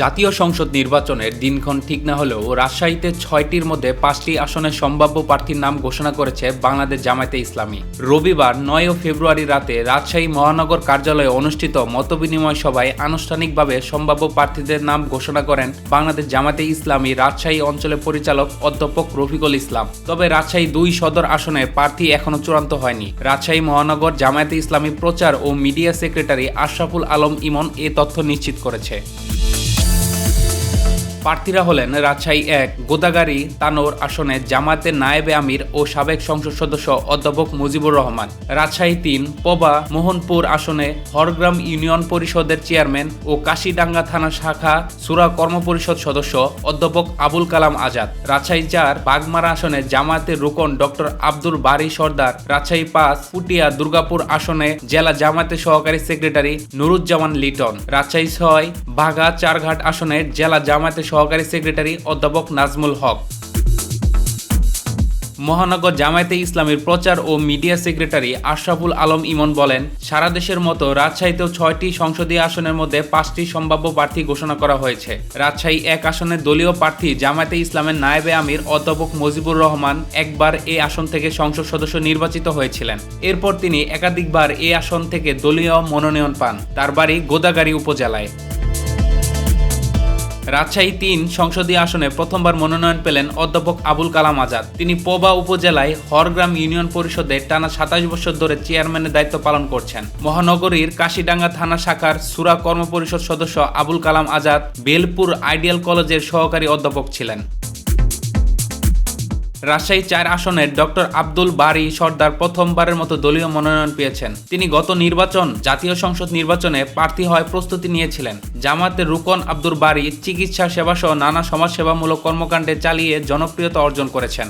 জাতীয় সংসদ নির্বাচনের দিনক্ষণ ঠিক না হলেও রাজশাহীতে ছয়টির মধ্যে পাঁচটি আসনের সম্ভাব্য প্রার্থীর নাম ঘোষণা করেছে বাংলাদেশ জামায়াতে ইসলামী। রবিবার নয় ফেব্রুয়ারি রাতে রাজশাহী মহানগর কার্যালয়ে অনুষ্ঠিত মতবিনিময় সভায় আনুষ্ঠানিকভাবে সম্ভাব্য প্রার্থীদের নাম ঘোষণা করেন বাংলাদেশ জামায়াতে ইসলামী রাজশাহী অঞ্চলের পরিচালক অধ্যাপক রফিকুল ইসলাম। তবে রাজশাহী দুই সদর আসনে প্রার্থী এখনও চূড়ান্ত হয়নি। রাজশাহী মহানগর জামায়াতে ইসলামী প্রচার ও মিডিয়া সেক্রেটারি আশরাফুল আলম ইমন এ তথ্য নিশ্চিত করেছে। প্রার্থীরা হলেন রাজশাহী এক গোদাগাড়ি তানোর আসনে জামায়াতের নায়েবে আমির ও সাবেক সংসদ সদস্য অধ্যাপক মুজিবুর রহমান। রাজশাহী তিন, পবা, মোহনপুর আসনে হরগ্রাম ইউনিয়ন পরিষদের চেয়ারম্যান ও কাশিডাঙ্গা থানা শাখা সুরা কর্মপরিষদ সদস্য অধ্যাপক আবুল কালাম আজাদ। রাজশাহী চার, বাগমারা আসনে জামায়াতের রুকন ডক্টর আব্দুল বারি সর্দার। রাজশাহী পাঁচ পুটিয়া দুর্গাপুর আসনে জেলা জামায়াতের সহকারী সেক্রেটারি নুরুজ্জামান লিটন। রাজশাহী ছয়, বাঘা চারঘাট আসনে জেলা জামায়াতের সহকারী সেক্রেটারি অধ্যাপক নাজমুল হক। মহানগর জামায়াতে ইসলামের প্রচার ও মিডিয়া সেক্রেটারি আশরাফুল আলম ইমন বলেন, সারা দেশের মতো রাজশাহীতেও ছয়টি সংসদীয় আসনের মধ্যে পাঁচটি সম্ভাব্য প্রার্থী ঘোষণা করা হয়েছে। রাজশাহী এক আসনের দলীয় প্রার্থী জামায়াতে ইসলামের নায়েবে আমির, অধ্যাপক মুজিবুর রহমান একবার এই আসন থেকে সংসদ সদস্য নির্বাচিত হয়েছিলেন। এরপর তিনি একাধিকবার এই আসন থেকে দলীয় মনোনয়ন পান। তার বাড়ি গোদাগাড়ি উপজেলায়। রাজশাহী তিন সংসদীয় আসনে প্রথমবার মনোনয়ন পেলেন অধ্যাপক আবুল কালাম আজাদ। তিনি পোবা উপজেলায় হরগ্রাম ইউনিয়ন পরিষদে টানা সাতাশ বছর ধরে চেয়ারম্যানের দায়িত্ব পালন করছেন। মহানগরীর কাশিডাঙ্গা থানা শাখার সুরা কর্মপরিষদ সদস্য আবুল কালাম আজাদ বেলপুর আইডিয়াল কলেজের সহকারী অধ্যাপক ছিলেন। রাজশাহী চার আসনের ডক্টর আব্দুল বারি সর্দার প্রথমবারের মতো দলীয় মনোনয়ন পেয়েছেন। তিনি গত নির্বাচন, জাতীয় সংসদ নির্বাচনে প্রার্থী হওয়ার প্রস্তুতি নিয়েছিলেন। জামাতের রুকন আব্দুল বারি চিকিৎসা সেবাসহ নানা সমাজসেবামূলক কর্মকাণ্ডে চালিয়ে জনপ্রিয়তা অর্জন করেছেন।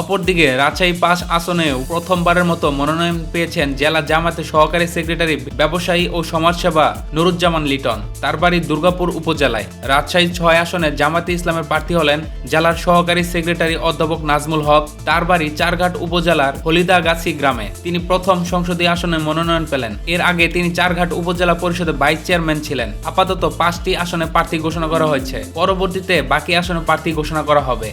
অপরদিকে রাজশাহী পাঁচ আসনেও প্রথমবারের মতো মনোনয়ন পেয়েছেন জেলা জামাতের সহকারী সেক্রেটারি, ব্যবসায়ী ও সমাজসেবা নুরুজ্জামান লিটন। তার বাড়ি দুর্গাপুর উপজেলায়। রাজশাহী ছয় আসনে জামাতে ইসলামের প্রার্থী হলেন জেলার সহকারী সেক্রেটারি অধ্যাপক নাজমুল হক। তার বাড়ি চারঘাট উপজেলার হলিদাগাছি গ্রামে। তিনি প্রথম সংসদীয় আসনে মনোনয়ন পেলেন। এর আগে তিনি চারঘাট উপজেলা পরিষদের ভাইস চেয়ারম্যান ছিলেন। আপাতত পাঁচটি আসনে প্রার্থী ঘোষণা করা হয়েছে। পরবর্তীতে বাকি আসনে প্রার্থী ঘোষণা করা হবে।